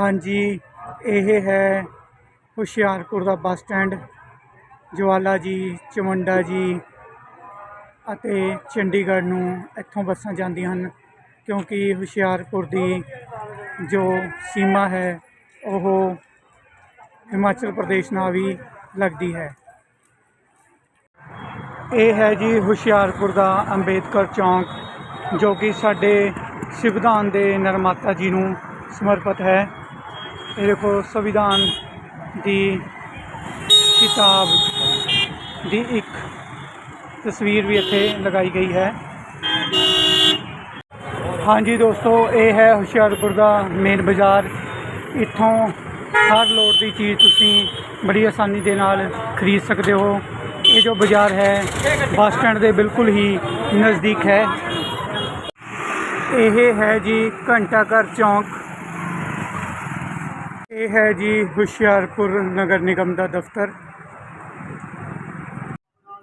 ਹਾਂਜੀ, ਇਹ ਹੈ ਹੁਸ਼ਿਆਰਪੁਰ ਦਾ ਬੱਸ ਸਟੈਂਡ, ਜਵਾਲਾ ਜੀ, ਚਮੰਡਾ ਜੀ ਅਤੇ ਚੰਡੀਗੜ੍ਹ ਨੂੰ ਇੱਥੋਂ ਬੱਸਾਂ ਜਾਂਦੀਆਂ ਹਨ ਕਿਉਂਕਿ ਹੁਸ਼ਿਆਰਪੁਰ ਦੀ ਜੋ ਸੀਮਾ ਹੈ, ਉਹ ਹਿਮਾਚਲ ਪ੍ਰਦੇਸ਼ ਨਾਲ ਵੀ ਲੱਗਦੀ ਹੈ। ਇਹ ਹੈ ਜੀ ਹੁਸ਼ਿਆਰਪੁਰ ਦਾ ਅੰਬੇਦਕਰ ਚੌਂਕ, ਜੋ ਕਿ ਸਾਡੇ ਸੰਵਿਧਾਨ ਦੇ ਨਿਰਮਾਤਾ ਜੀ ਨੂੰ ਸਮਰਪਿਤ ਹੈ। ਇਹ ਦੇਖੋ ਸੰਵਿਧਾਨ ਦੀ ਕਿਤਾਬ ਦੀ ਇੱਕ ਤਸਵੀਰ ਵੀ ਇੱਥੇ ਲਗਾਈ ਗਈ ਹੈ। ਹਾਂਜੀ ਦੋਸਤੋ, ਇਹ ਹੈ ਹੁਸ਼ਿਆਰਪੁਰ ਦਾ ਮੇਨ ਬਾਜ਼ਾਰ। ਇੱਥੋਂ ਹਰ ਲੋੜ ਦੀ ਚੀਜ਼ ਤੁਸੀਂ ਬੜੀ ਆਸਾਨੀ ਦੇ ਨਾਲ ਖਰੀਦ ਸਕਦੇ ਹੋ। ਇਹ ਜੋ ਬਾਜ਼ਾਰ ਹੈ, ਬੱਸ ਸਟੈਂਡ ਦੇ ਬਿਲਕੁਲ ਹੀ ਨਜ਼ਦੀਕ ਹੈ। ਇਹ ਹੈ ਜੀ ਘੰਟਾ ਘਰ ਚੌਂਕ। ਇਹ ਹੈ ਜੀ ਹੁਸ਼ਿਆਰਪੁਰ ਨਗਰ ਨਿਗਮ ਦਾ ਦਫ਼ਤਰ।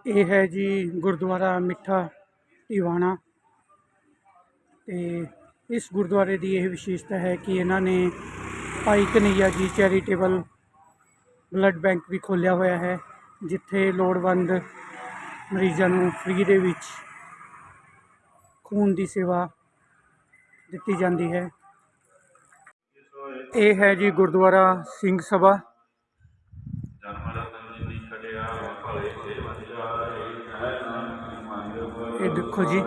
ਇਹ ਹੈ ਜੀ ਗੁਰਦੁਆਰਾ ਮਿੱਠਾ ਟਿਵਾਣਾ ਤੇ ਇਸ ਗੁਰਦੁਆਰੇ ਦੀ ਇਹ ਵਿਸ਼ੇਸ਼ਤਾ ਹੈ ਕਿ ਇਹਨਾਂ ਨੇ ਭਾਈ ਕਨਈਆ ਜੀ ਚੈਰੀਟੇਬਲ ਬਲੱਡ ਬੈਂਕ ਵੀ ਖੋਲ੍ਹਿਆ ਹੋਇਆ ਹੈ, ਜਿੱਥੇ ਲੋੜਵੰਦ ਮਰੀਜ਼ਾਂ ਨੂੰ ਫ੍ਰੀ ਦੇ ਵਿੱਚ ਖੂਨ ਦੀ ਸੇਵਾ ਦਿੱਤੀ ਜਾਂਦੀ ਹੈ। ਇਹ ਹੈ ਜੀ ਗੁਰਦੁਆਰਾ ਸਿੰਘ ਸਭਾ। ਇਹ ਦੇਖੋ ਜੀ।